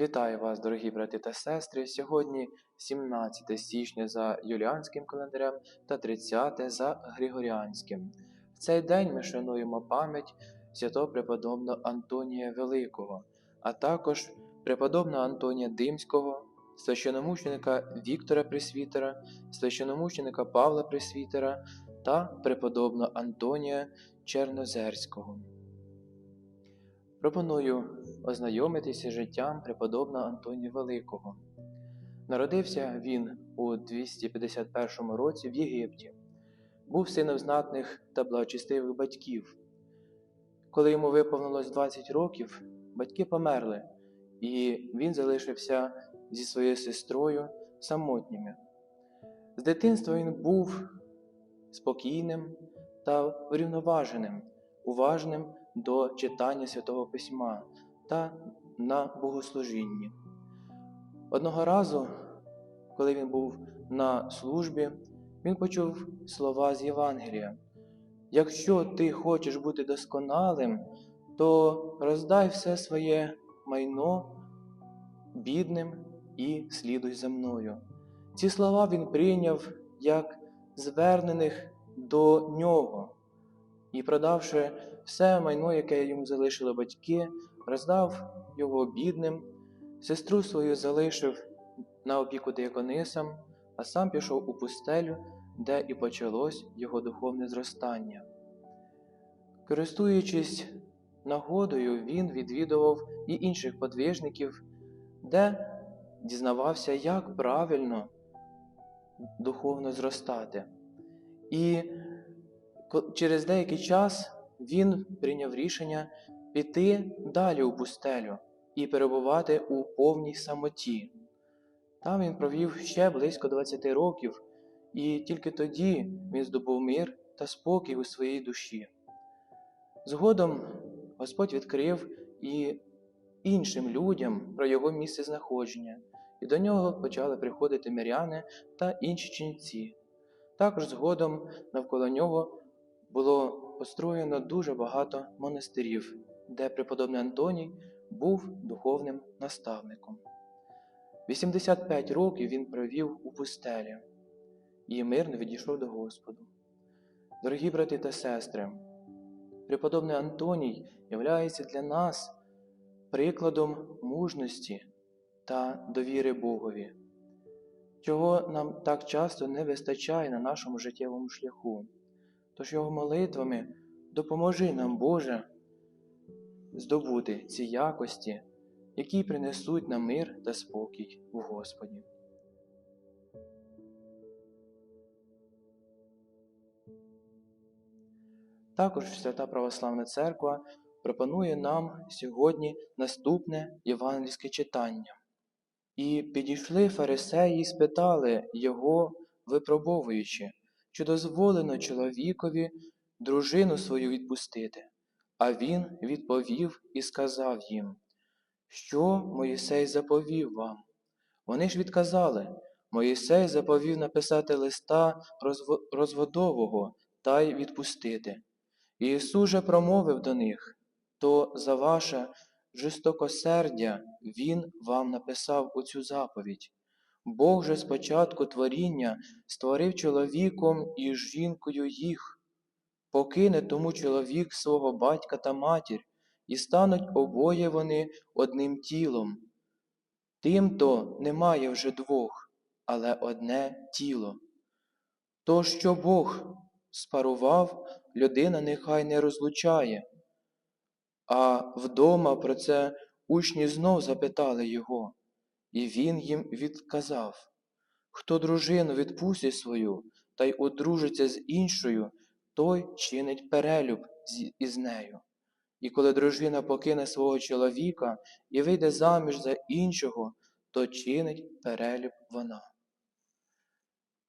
Вітаю вас, дорогі брати та сестри. Сьогодні 17 січня за юліанським календарем та 30 за Григоріанським. В цей день ми шануємо пам'ять святого преподобного Антонія Великого, а також преподобного Антонія Димського, священомученика Віктора Пресвітера, священомученика Павла Пресвітера та преподобного Антонія Чернозерського. Пропоную ознайомитися з життям преподобного Антонія Великого. Народився він у 251 році в Єгипті, був сином знатних та благочестивих батьків. Коли йому виповнилось 20 років, батьки померли, і він залишився зі своєю сестрою самотніми. З дитинства він був спокійним та врівноваженим, уважним до читання Святого Письма та на богослужінні. Одного разу, коли він був на службі, він почув слова з Євангелія. Якщо ти хочеш бути досконалим, то роздай все своє майно бідним і слідуй за мною. Ці слова він прийняв як звернених до нього і, продавши все майно, яке йому залишили батьки, роздав його бідним, сестру свою залишив на опіку дияконисам, а сам пішов у пустелю, де і почалось його духовне зростання. Користуючись нагодою, він відвідував і інших подвижників, де дізнавався, як правильно духовно зростати. І через деякий час він прийняв рішення піти далі у пустелю і перебувати у повній самоті. Там він провів ще близько 20 років, і тільки тоді він здобув мир та спокій у своїй душі. Згодом Господь відкрив і іншим людям про його місце знаходження, і до нього почали приходити миряни та інші ченці. Також згодом навколо нього було построєно дуже багато монастирів, де преподобний Антоній був духовним наставником. 85 років він провів у пустелі і мирно відійшов до Господу. Дорогі брати та сестри, преподобний Антоній являється для нас прикладом мужності та довіри Богові, чого нам так часто не вистачає на нашому життєвому шляху. Тож його молитвами допоможи нам, Боже, здобути ці якості, які принесуть нам мир та спокій у Господі. Також Свята Православна Церква пропонує нам сьогодні наступне євангельське читання. І підійшли фарисеї і спитали його, випробовуючи, чи дозволено чоловікові дружину свою відпустити. А він відповів і сказав їм, що Моїсей заповів вам. Вони ж відказали Моїсей заповів написати листа розводового та й відпустити. І Ісус же промовив до них то за ваше жорстокосердя Він вам написав оцю заповідь. Бог же спочатку творіння створив чоловіком і жінкою їх, покине тому чоловік свого батька та матір, і стануть обоє вони одним тілом. Тим-то немає вже двох, але одне тіло. То, що Бог спарував, людина нехай не розлучає. А вдома про це учні знов запитали його, і він їм відказав хто дружину відпустить свою та й одружиться з іншою, той чинить перелюб із нею. І коли дружина покине свого чоловіка і вийде заміж за іншого, то чинить перелюб вона.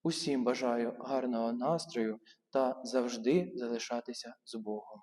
Усім бажаю гарного настрою та завжди залишатися з Богом.